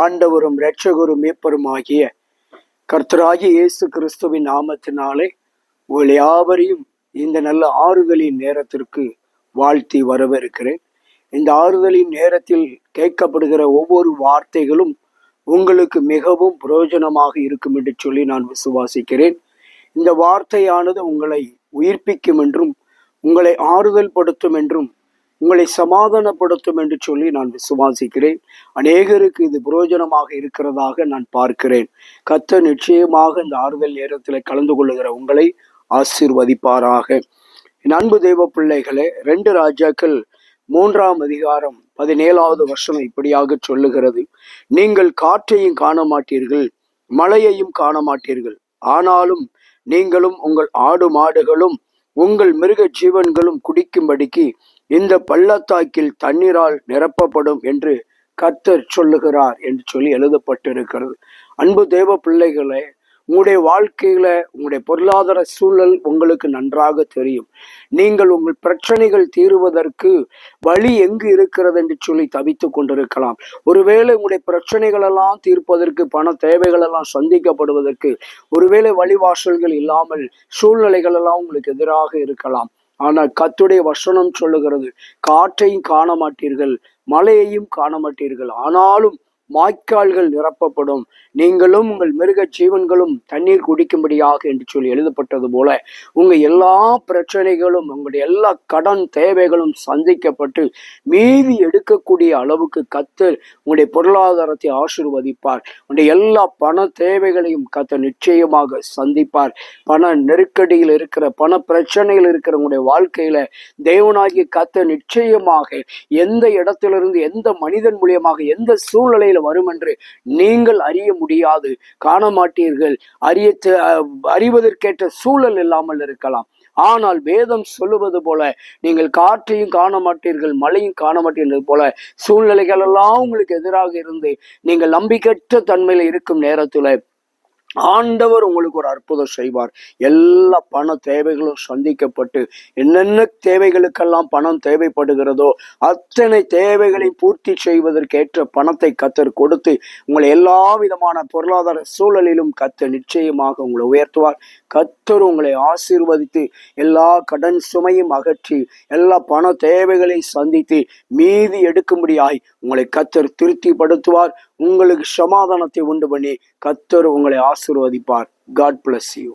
ஆண்டவரும் இரட்சகரும் மேப்பரும் ஆகிய கர்த்தராகிய இயேசு கிறிஸ்துவின் நாமத்தினாலே உங்கள் யாவரையும் இந்த நல்ல ஆறுதலின் நேரத்திற்கு வாழ்த்தி வரவேற்கிறேன். இந்த ஆறுதலின் நேரத்தில் கேட்கப்படுகிற ஒவ்வொரு வார்த்தைகளும் உங்களுக்கு மிகவும் பிரயோஜனமாக இருக்கும் என்று சொல்லி நான் விசுவாசிக்கிறேன். இந்த வார்த்தையானது உங்களை உயிர்ப்பிக்கும் என்றும் உங்களை ஆறுதல் படுத்தும் என்றும் உங்களை சமாதானப்படுத்தும் என்று சொல்லி நான் விசுவாசிக்கிறேன். அநேகருக்கு இது புரோஜனமாக இருக்கிறதாக நான் பார்க்கிறேன். கத்த நிச்சயமாக இந்த ஆறுதல் நேரத்தில் கலந்து கொள்ளுகிற உங்களை ஆசிர்வதிப்பாராக. என் அன்பு தெய்வ பிள்ளைகளே ரெண்டு ராஜாக்கள் மூன்றாம் அதிகாரம் பதினேழாவது வருஷம் இப்படியாக சொல்லுகிறது. நீங்கள் காற்றையும் காண மாட்டீர்கள் மழையையும் காண மாட்டீர்கள் ஆனாலும் நீங்களும் உங்கள் ஆடு மாடுகளும் உங்கள் மிருக ஜீவன்களும் குடிக்கும்படிக்கு இந்த பள்ளத்தாக்கில் தண்ணீரால் நிரப்பப்படும் என்று கர்த்தர் சொல்லுகிறார் என்று சொல்லி எழுதப்பட்டிருக்கிறது. அன்பு தேவ பிள்ளைகளே உங்களுடைய வாழ்க்கையில உங்களுடைய பொருளாதார சூழல் உங்களுக்கு நன்றாக தெரியும். நீங்கள் உங்கள் பிரச்சனைகள் தீருவதற்கு வழி எங்கு இருக்கிறது என்று சொல்லி தவித்து கொண்டிருக்கலாம். ஒருவேளை உங்களுடைய பிரச்சனைகள் எல்லாம் தீர்ப்பதற்கு பண தேவைகள் எல்லாம் சந்திக்கப்படுவதற்கு ஒருவேளை வழிவாசல்கள் இல்லாமல் சூழ்நிலைகள் எல்லாம் உங்களுக்கு எதிராக இருக்கலாம். ஆனால் கத்துடைய வசனம் சொல்லுகிறது காற்றையும் காண மாட்டீர்கள் மலையையும் காண மாட்டீர்கள் ஆனாலும் வாய்க்கால்கள் நிரப்பப்படும். நீங்களும் உங்கள் மிருக ஜீவன்களும் தண்ணீர் குடிக்கும்படியாக என்று சொல்லி எழுதப்பட்டது போல உங்க எல்லா பிரச்சனைகளும் உங்களுடைய எல்லா கடன் தேவைகளும் சந்திக்கப்பட்டு மீதி எடுக்கக்கூடிய அளவுக்கு கத்து உங்களுடைய பொருளாதாரத்தை ஆசிர்வதிப்பார். உங்களுடைய எல்லா பண தேவைகளையும் கத்த நிச்சயமாக சந்திப்பார். பண நெருக்கடியில் இருக்கிற பண பிரச்சனையில் இருக்கிற உங்களுடைய வாழ்க்கையில தேவனாகி கத்த நிச்சயமாக எந்த இடத்திலிருந்து எந்த மனிதன் மூலியமாக எந்த சூழ்நிலையில் வரும் என்று நீங்கள் அறிய முடியாது. காண மாட்டீர்கள் அறிய அறிவதற்கேற்ற சூழல் இல்லாமல் இருக்கலாம். ஆனால் வேதம் சொல்லுவது போல நீங்கள் காற்றையும் காண மாட்டீர்கள் மழையும் காண மாட்டீர்கள் போல சூழ்நிலைகள் எல்லாம் உங்களுக்கு எதிராக இருந்து நீங்கள் நம்பிக்கற்ற தன்மையில இருக்கும் நேரத்துல ஆண்டவர் உங்களுக்கு ஒரு அற்புதம் செய்வார். எல்லா பண தேவைகளும் சந்திக்கப்பட்டு என்னென்ன தேவைகளுக்கெல்லாம் பணம் தேவைப்படுகிறதோ அத்தனை தேவைகளை பூர்த்தி செய்வதற்கேற்ற பணத்தை கத்தர் கொடுத்து உங்களை எல்லா விதமான பொருளாதார சூழலிலும் கத்த நிச்சயமாக உங்களை உயர்த்துவார். கத்தர் உங்களை ஆசீர்வதித்து எல்லா கடன் சுமையும் அகற்றி எல்லா பண தேவைகளை சந்தித்து மீதி எடுக்கும்படியாய் உங்களை கத்தர் திருப்திப்படுத்துவார். உங்களுக்கு சமாதானத்தை உண்டு பண்ணி கத்தர் உங்களை ஆசீர்வதிப்பார். God bless you